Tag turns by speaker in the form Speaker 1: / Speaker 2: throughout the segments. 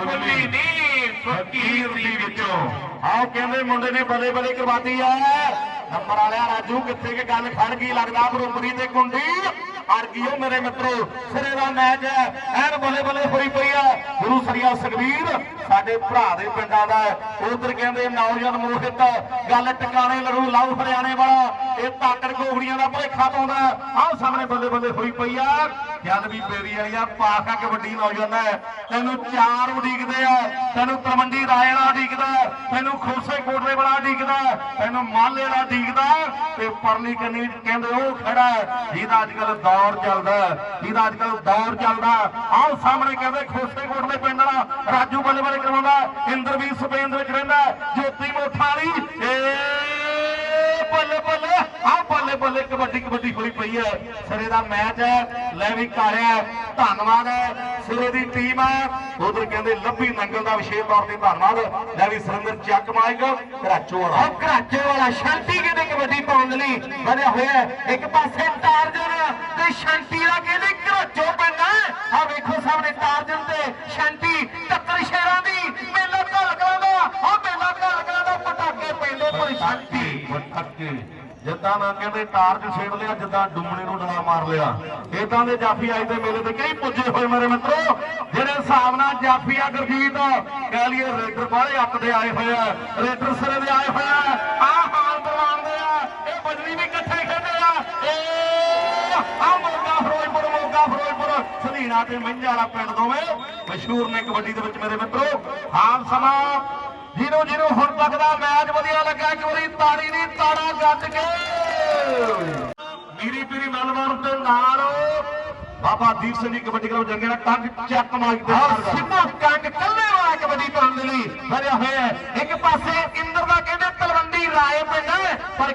Speaker 1: ਖੁੱਲੀ ਨੀਰ ਫਕੀਰ ਦੀ ਵਿੱਚੋਂ। ਆਓ ਕਹਿੰਦੇ ਮੁੰਡੇ ਨੇ ਬਲੇ ਬਲੇ ਕਰਵਾਤੀ ਆ। ਨੰਬਰ ਵਾਲਿਆ, ਰਾਜੂ, ਕਿੱਥੇ ਕੇ ਗੱਲ ਖੜ ਗਈ? ਲੱਗਦਾ ਬਰੋਬਰੀ ਤੇ ਕੁੰਡੀ। ਹਾਰ ਗਿਓ ਮੇਰੇ ਮਿੱਤਰੋ, ਸਿਰੇ ਦਾ ਮੈਚ ਹੈ। ਐਨ ਬਲੇ ਬਲੇ ਹੋਈ ਪਈ ਆ। ਗੁਰੂ ਸਰੀਆ ਸੁਖਵੀਰ ਸਾਡੇ ਭਰਾ ਦੇ ਪਿੰਡਾਂ ਦਾ ਉਧਰ ਕਹਿੰਦੇ ਨੌਜਵਾਨ ਮੋਹਿਤ, ਗੱਲ ਟਿਕਾਣੇ ਲੜੂ ਲਾਉ ਹਰਿਆਣੇ ਵਾਲਾ। ਇਹ ਤਾਕੜ ਗੋਗੜੀਆਂ ਦਾ ਭਲੇਖਾ ਪਾਉਂਦਾ। ਆਹ ਸਾਹਮਣੇ ਬੱਲੇ ਬੱਲੇ ਹੋਈ ਪਈ ਆ। ਜਦ ਵੀ ਬੇਰੀ ਵਾਲੀ ਆ ਪਾਖਾ ਕਬੱਡੀ ਨੌਜਵਾਨ ਤੈਨੂੰ ਚਾਰ ਉਡੀਕਦੇ ਆ। ਤੈਨੂੰ ਤਰਵੰਡੀ ਰਾਏ ਵਾਲਾ ਉਡੀਕਦਾ ਤੈਨੂੰ ਖੋਸੇ ਕੋਟਲੇ ਵਾਲਾ ਉਡੀਕਦਾ ਤੈਨੂੰ ਮਾਲੇ ਵਾਲਾ ਉਡੀਕਦਾ ਤੇ ਪਰਲੀ ਕੰਨੀ ਕਹਿੰਦੇ ਉਹ ਖੜਾ ਜਿਹਦਾ ਅੱਜ ਕੱਲ ਦੌਰ ਚੱਲਦਾ ਜਿਹਦਾ ਅੱਜ ਕੱਲ ਦੌਰ ਚੱਲਦਾ ਆਹ ਸਾਹਮਣੇ ਕਹਿੰਦੇ ਖੋਸੇ ਕੋਟਲੇ ਪਿੰਡ ਵਾਲਾ ਰਾਜੂ ਬੱਲੇ ਬੱਲੇ ਕਰਵਾਉਂਦਾ ਇੰਦਰਵੀਰ ਸਪੇਨ ਵਿੱਚ ਰਹਿੰਦਾ ਜੋਤੀ ਮੋਠਾ ਵਾਲੀ, ਏ ਬੱਲੇ ਕਬੱਡੀ ਕਬੱਡੀ ਹੋਈ ਪਈ ਹੈ ਸਿਰੇ ਦਾ ਮੈਚ ਹੈ ਲੈ ਵੀ ਕਾਰਿਆ ਧੰਨਵਾਦ ਹੈ ਸਿਰੇ ਦੀ ਟੀਮ ਹੈ ਉਧਰ ਕਹਿੰਦੇ ਲੱਭੀ ਨੰਗਲ ਦਾ ਵਿਸ਼ੇਸ਼ ਤੌਰ ਤੇ ਧੰਨਵਾਦ। ਲੈ ਵੀ ਸੁਰਿੰਦਰ ਚੱਕ ਮਾਈਕ ਘਰਾਚੋ ਵਾਲਾ।
Speaker 2: ਘਰਾਚੇ ਵਾਲਾ ਸ਼ਾਂਤੀ ਕਹਿੰਦੇ ਕਬੱਡੀ ਪਾਉਣ ਲਈ ਵਧਿਆ ਹੋਇਆ। ਇੱਕ ਪਾਸੇ ਟਾਰਜਨ ਤੇ ਸ਼ਾਂਤੀ ਦਾ ਕਹਿੰਦੇ ਘਰਾਚੋ ਪੈਂਦਾ ਆ। ਵੇਖੋ ਸਾਹਮਣੇ ਟਾਰਜਨ ਤੇ ਸ਼ਾਂਤੀ ਟੱਕਰ ਸ਼ੇਰਾਂ ਦੀ ਮੇਲਾ ਧਲਕਾ ਦਾ ਆ ਮੇਲਾ ਧਲਕਾ ਦਾ ਪਟਾਕੇ ਪੈਂਦੇ ਪਰ ਸ਼ਾਂਤੀ
Speaker 1: ਠੱਕੇ ਜਿੱਦਾਂ ਨਾ ਕਹਿੰਦੇ ਟਾਰਚ ਛੇੜ ਲਿਆ, ਜਿੱਦਾਂ ਡੁੰਮਣੇ ਨੂੰ ਡਲਾ ਮਾਰ ਲਿਆ। ਇਦਾਂ ਦੇ ਜਾਫੀ ਅੱਜ ਦੇ ਮੇਲੇ ਤੇ ਕਈ ਪੁੱਜੇ ਹੋਏ ਮੇਰੇ ਮਿੱਤਰੋ, ਜਿਹੜੇ ਹਿਸਾਬ ਨਾਲ ਜਾਫੀ ਆ ਗੁਰਜੀਤ, ਕਹਿ ਲਈਏ ਰੇਡਰ ਬਾਹਲੇ ਅੱਕ ਦੇ ਆਏ ਹੋਏ ਆ, ਰੇਡਰ ਸਿਰੇ ਦੇ ਆਏ ਹੋਏ ਆ, ਆਹ ਹਾਲ ਦਰਵਾਨ ਆ, ਇਹ ਬਜਰੀ ਵੀ ਇਕੱਠੇ ਖੇਡੇ ਆ ਆ ਮੋਗਾ ਫਿਰੋਜ਼ਪੁਰ ਮੋਗਾ ਫਿਰੋਜ਼ਪੁਰ, ਸਲੀਣਾ ਤੇ ਮੰਝਾ ਵਾਲਾ ਪਿੰਡ ਦੋਵੇਂ, ਮਸ਼ਹੂਰ ਨੇ ਕਬੱਡੀ ਦੇ ਵਿੱਚ ਮੇਰੇ ਮਿੱਤਰੋ, ਹਾਲ ਸਮਾਂ ਜਿਹਨੂੰ ਜਿਹਨੂੰ ਹੁਣ ਤੱਕ ਦਾ ਮੈਚ ਵਧੀਆ ਲੱਗਾ ਇੱਕ ਵਾਰੀ ਤਾੜੀ ਦੀ ਤਾੜਾ ਗੱਜ ਕੇ। ਮੀਰੀ ਪੀਰੀ ਮਲਵਾਰ ਤੇ ਨਾਲ ਬਾਬਾ ਦੀਪ ਸਿੰਘ ਜੀ ਕਬੱਡੀ ਕਲੱਬ ਜੰਗੇ ਦਾ ਟੰਗ ਚੱਕ ਮਾਰਦੇ
Speaker 2: ਔਰ ਸਿੱਧੂ ਕੰਗ ਕੱਲੇ ਵਾਲਾ ਕਬੱਡੀ ਪਾਉਣ ਦੇ ਲਈ ਵਧਿਆ ਹੋਇਆ ਇੱਕ ਪਾਸੇ ਇੰਦਰ ਦਾ ਕਹਿੰਦੇ ਤਲਵੰਡੀ ਰਾਏ ਪਿੰਡ ਹੈ, ਪਰ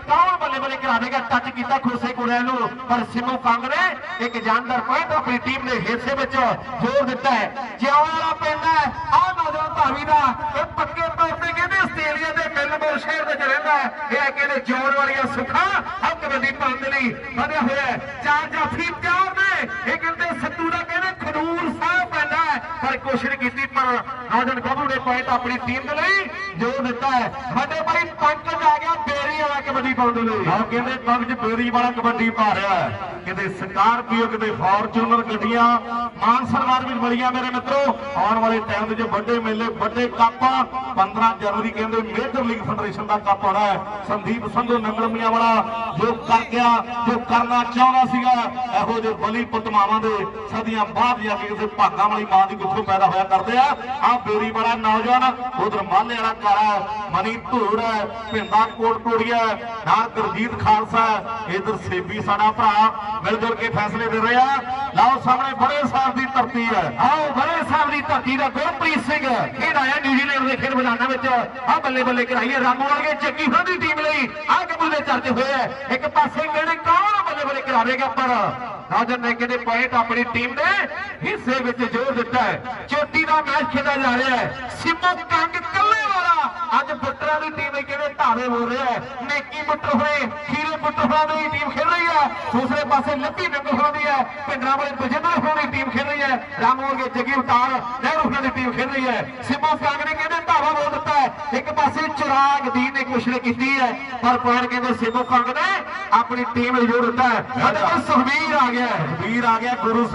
Speaker 2: ਕੌਣ ਬੱਲੇ ਬੱਲੇ ਕਰਾਵੇਗਾ ਟੱਚ ਕੀਤਾ ਖੋਸੇ ਕੁੜਿਆਂ ਨੂੰ, ਪਰ ਸਿਮੂ ਕੰਗ ਨੇ ਇੱਕ ਜਾਨਦਾਰ ਪੁਆਇੰਟ ਆਪਣੀ ਟੀਮ ਦੇ ਹਿੱਸੇ ਵਿੱਚ ਜੋੜ ਦਿੱਤਾ ਹੈ। ਜਿਉਂ ਵਾਲਾ ਪਿੰਡ ਹੈ, ਆਹ ਨੌਜਵਾਨ ਭਾਵੀ ਦਾ, ਇਹ ਪੱਕੇ ਤੌਰ ਤੇ ਕਹਿੰਦੇ ਆਸਟ੍ਰੇਲੀਆ ਦੇ ਮੈਲਬੌਰਨ ਸ਼ਹਿਰ ਵਿੱਚ ਰਹਿੰਦਾ ਹੈ। ਇਹ ਕਹਿੰਦੇ ਜੋੜ ਵਾਲੀਆਂ ਸੁੱਖਾਂ ਆ ਕਬੱਡੀ ਪਾਉਣ ਦੇ ਲਈ ਵਧਿਆ ਹੋਇਆ ਹੈ। ਚਾਰ ਜਾਫੀ ਚਾਰ ਨੇ ਇਹ ਕਹਿੰਦੇ ਸੱਤੂ ਦਾ ਕਹਿੰਦੇ ਖਡੂਰ ਸਾਹਿਬ ਪੈਂਦਾ ਹੈ ਪਰ ਕੋਸ਼ਿਸ਼ ਕੀਤੀ ਪਰ ਨੌਜਵਾਨ ਨੇ ਪੁਆਇੰਟ ਆਪਣੀ ਟੀਮ ਦੇ ਲਈ ਜੋੜ ਦਿੱਤਾ ਹੈ। ਸਾਡੇ ਭਾਈ ਪੰਕਜ ਆ ਗਿਆ ਬੇਰੀ ਵਾਲਾ ਕਬੱਡੀ ਪਾਉਣ ਲਈ।
Speaker 1: ਆਹ ਕਹਿੰਦੇ ਪੱਗ ਬੇਰੀ ਵਾਲਾ ਕਬੱਡੀ ਪਾ ਰਿਹਾ ਹੈ। ਕਿਤੇ ਸਕਾਰਪੀਓ ਕਿਤੇ ਫਾਰਚੂਨਰ ਗੱਡੀਆਂ ਮਾਨ ਸਨਮਾਨ ਵਿੱਚ ਬੜੀਆਂ ਮੇਰੇ ਮਿੱਤਰੋ। ਆਉਣ ਵਾਲੇ ਟਾਈਮ ਦੇ ਵਿੱਚ ਵੱਡੇ ਮੇਲੇ, ਵੱਡੇ ਕੱਪ 15 ਜਨਵਰੀ ਕਹਿੰਦੇ ਮੇਜਰ ਲੀਗ ਫੈਡਰੇਸ਼ਨ ਦਾ ਕੱਪ ਹੋਣਾ ਹੈ। ਸੰਦੀਪ ਸੰਧੂ ਨੰਗਲਮੀਆਂ ਵਾਲਾ ਜੋ ਕਰ ਗਿਆ, ਜੋ ਕਰਨਾ ਚਾਹੁੰਦਾ ਸੀਗਾ, ਇਹੋ ਜਿਹੇ ਬਲੀ ਪੁੱਤ ਦੇ ਸਦੀਆਂ ਬਾਅਦ ਜਾ ਕੇ ਕਿਸੇ ਭਾਗਾਂ ਵਾਲੀ ਮਾਂ ਦੀ ਕੁੱਖੋਂ ਪੈਦਾ ਹੋਇਆ ਕਰਦੇ ਆ। ਆ ਬੇਰੀ ਵਾਲਾ ਨੌਜਵਾਨ ਉਧਰ ਮਾਲੇ ਵਾਲਾ ਕਾਰਾ ਮਨੀ ਧੂੜ ਹੈ ਭਿੰਦਾ ਕੋਟ ਕੋੜੀਆ ਨਾਲ ਗੁਰਜੀਤ ਖਾਲਸਾ ਇਧਰ ਸੇਬੀ ਸਾਡਾ ਭਰਾ ਮਿਲ ਜੁਲ ਕੇ ਫੈਸਲੇ ਦੇ ਰਿਹਾ ਆ ਲਓ ਸਾਹਮਣੇ ਬੜੇ ਸਾਹਿਬ ਦੀ ਧਰਤੀ ਹੈ।
Speaker 2: ਆਓ ਬੜੇ ਸਾਹਿਬ ਦੀ ਧਰਤੀ ਦਾ ਗੁਰਪ੍ਰੀਤ ਸਿੰਘ ਖੇਡ ਆਇਆ ਨਿਊਜ਼ੀਲੈਂਡ ਦੇ ਖੇਡ ਮੈਦਾਨਾਂ ਵਿੱਚ। ਆ ਬੱਲੇ ਬੱਲੇ ਕਰਾਈਏ। ਰਾਮੂ ਵਰਗੇ ਚੱਕੀ ਹੋਣ ਦੀ ਟੀਮ ਲਈ ਆ ਗੱਭਰੂ ਚਰਚ ਚਰਚੇ ਹੋਏ ਆ ਇੱਕ ਪਾਸੇ ਕਹਿੰਦੇ ਕੌਣ? ਬੱਲੇ ਬੱਲੇ ਕਰਾਵੇਗਾ ਪਰ ਰਾਜਨ ਨੇ ਕਹਿੰਦੇ ਪੁਆਇੰਟ ਆਪਣੀ ਟੀਮ ਦੇ ਹਿੱਸੇ ਵਿੱਚ ਜੋੜ ਦਿੱਤਾ ਹੈ। ਚੋਟੀ ਦਾ ਮੈਚ ਖੇਡਿਆ ਜਾ ਰਿਹਾ ਹੈ। ਸਿਮੂ ਕੰਗ ਕੱਲੇ ਵਾਲਾ। ਅੱਜ ਬੁੱਟਰਾਂ ਦੀ ਟੀਮ ਕਿਹੜੇ ਧਾਵੇ ਹੋ ਰਿਹਾ ਹੈ? ਨੇਕੀ ਬੁੱਟਰ ਹੋਏ ਖੀਰੇ ਬੁੱਟਰ ਹੋਣਾ ਦੀ ਟੀਮ ਖੇਡ ਰਹੀ ਹੈ। ਦੂਸਰੇ ਪਾਸੇ ਲੱਭੀ ਨੰਗਲ ਹੋਣਾ ਦੀ ਹੈ। ਪਿੰਡਰਾਂ ਵਾਲੇ ਬਜਿੰਦਰ ਹੋਣਾ ਦੀ ਟੀਮ ਖੇਡ ਰਹੀ ਹੈ। ਰਾਮੂ ਵਰਗੇ ਜੱਗੀ ਉਤਾਰ ਨਹਿਰੂ ਹੋਣਾ ਦੀ ਟੀਮ ਖੇਡ ਰਹੀ ਹੈ। ਸਿਮੂ ਕੰਗ ਨੇ ਕਹਿੰਦੇ ਧਾਵਾ ਬੋਲ ਦਿੱਤਾ ਹੈ? ਇੱਕ ਪਾਸੇ ਚਿਰਾਗ ਦੀ ਨੇ ਕੋਸ਼ਿਸ਼ ਕੀਤੀ ਹੈ। ਪਰ ਪੁਆਇੰਟ ਕਹਿੰਦੇ ਸਿਮੂ ਕੰਗ ਨੇ ਆਪਣੀ ਟੀਮ ਨੂੰ ਜੋੜ ਦਿੱਤਾ ਸਾਡੇ ਕੋਲ ਸੁਖਬੀਰ ਆ ਗਿਆ
Speaker 1: ਸੁਖਬੀਰ ਆ ਗਿਆ ਗੁਰੂ